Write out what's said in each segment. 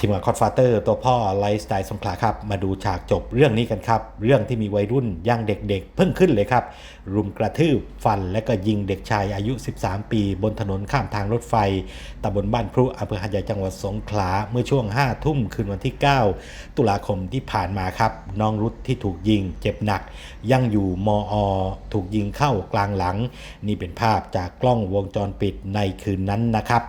ทีมงานคอดฟาเตอร์ตัวพ่อไลฟ์สไตล์สงขลาครับ มาดูฉากจบเรื่องนี้กันครับ เรื่องที่มีวัยรุ่นยังเด็กๆ เพิ่งขึ้นเลยครับ รุมกระทืบฟันและก็ยิงเด็กชายอายุ 13 ปี บนถนนข้ามทางรถไฟตำบลบ้านพรุอำเภอหาดใหญ่จังหวัดสงขลาเมื่อช่วง 5 ทุ่มคืนวันที่ 9 ตุลาคมที่ผ่านมาครับ น้องรุธที่ถูกยิงเจ็บหนัก ยังอยู่มอ ถูกยิงเข้ากลางหลัง นี่เป็นภาพจากกล้องวงจรปิดในคืนนั้นนะครับ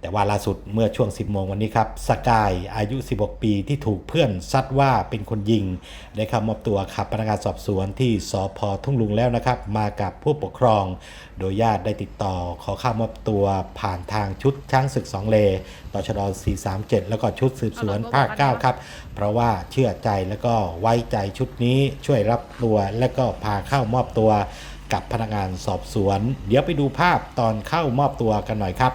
แต่ว่าล่าสุดเมื่อช่วง 10 โมงวันนี้ครับสกายอายุ 16 ปีที่ถูกเพื่อนซัดว่าเป็นคนยิง ได้เข้ามอบตัวขับพนักงานสอบสวนที่สพทุ่งลุงแล้วนะครับ มากับผู้ปกครอง โดยญาติได้ติดต่อขอเข้ามอบตัวผ่านทางชุดช้างศึก 2 เลตชด437 แล้วก็ชุดสืบสวนภาค 9 ครับ เพราะว่าเชื่อใจแล้วก็ไว้ใจชุดนี้ช่วยรับตัวและก็พาเข้ามอบตัวกับพนักงานสอบสวน เดี๋ยวไปดูภาพตอนเข้ามอบตัวกันหน่อยครับ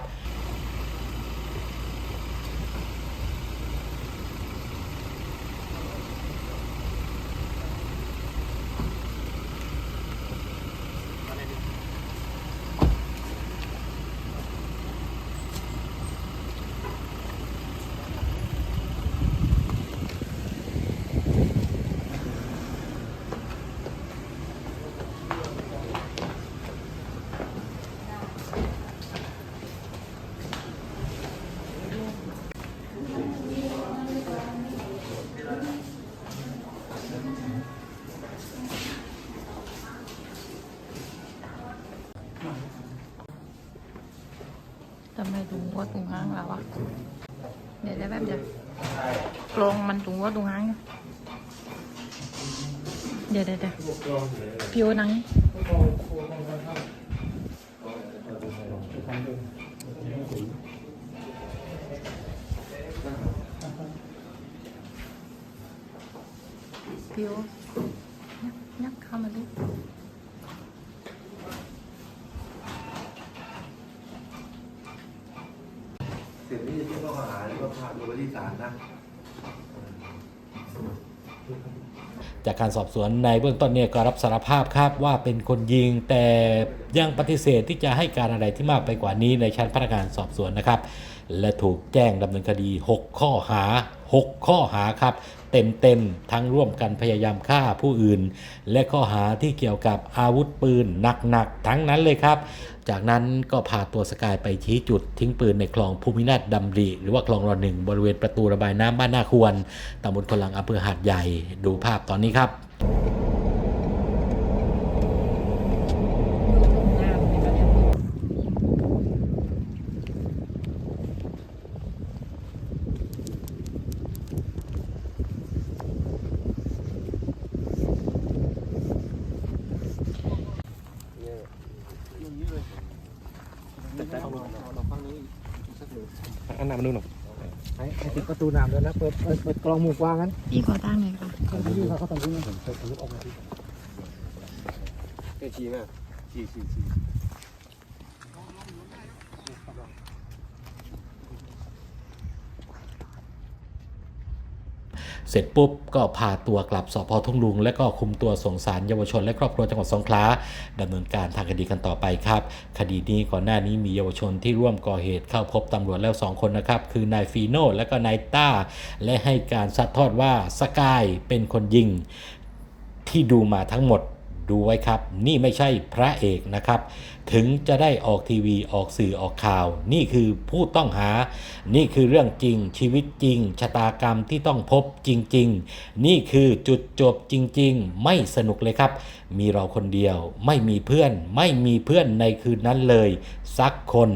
ทำไมถุงหัวถุงหางเราวะเดี๋ยวได้แบบเดียวกลองมันถุงหัวถุงหางเดี๋ยวเดี๋ยวเดี๋ยวนังพี่โอยักยักเข้ามาดิ เสร็จนี่จะที่ข้อหาหรือวก็พาตัวไปที่ศาลนะ จากการสอบสวนในเบื้องต้นเนี่ยก็รับสารภาพครับว่าเป็นคนยิง แต่ยังปฏิเสธที่จะให้การอะไรที่มากไปกว่านี้ในชั้นพนักงานสอบสวนนะครับ และถูกแจ้งดำเนินคดี 6 ข้อหา 6 ข้อหาครับ เต็มๆ ทั้งร่วมกันพยายามฆ่าผู้อื่น และข้อหาที่เกี่ยวกับอาวุธปืนหนักๆ ทั้งนั้นเลยครับ จากนั้นก็พาตัวสกายไปชี้จุดทิ้งปืนในคลองภูมินาถดำริ หรือว่าคลองรอหนึ่งบริเวณประตูระบายน้ำบ้านนาควรตำบลคนลังอำเภอหาดใหญ่ ดูภาพตอนนี้ครับ อั นน้ำมาดูหน่อยไอ้ไอ้ปิดประตูน้ำเลยนะ เปิดเปิดเปิดกรองหมู่กว้างนั้นพี่ขอตั้งหน่อยค่ะเขาที่เขาเขาตรงนี้ผมเปิดทะลุออกมาที่เฮ้ยชี้ไหมชี้ชี้ชี้ เสร็จปุ๊บก็พาตัวกลับสพทุ่งลุง และก็คุมตัวส่งสารเยาวชน และครอบครัวจังหวัดสงขลาดำเนินการทางคดีกันต่อไปครับ คดีนี้ก่อนหน้านี้มีเยาวชนที่ร่วมก่อเหตุเข้าพบตำรวจแล้ว 2 คนนะครับ คือนายฟีโน่และก็นายต้า และให้การซัดทอดว่าสกายเป็นคนยิงที่ดูมาทั้งหมด ดูไว้ครับ นี่ไม่ใช่พระเอกนะครับ ถึงจะได้ออกทีวีออกสื่อออกข่าว นี่คือผู้ต้องหา นี่คือเรื่องจริง ชีวิตจริง ชะตากรรมที่ต้องพบจริง ๆ นี่คือจุดจบจริง ๆ ไม่สนุกเลยครับ มีเราคนเดียว ไม่มีเพื่อน ไม่มีเพื่อนในคืนนั้นเลย สักคน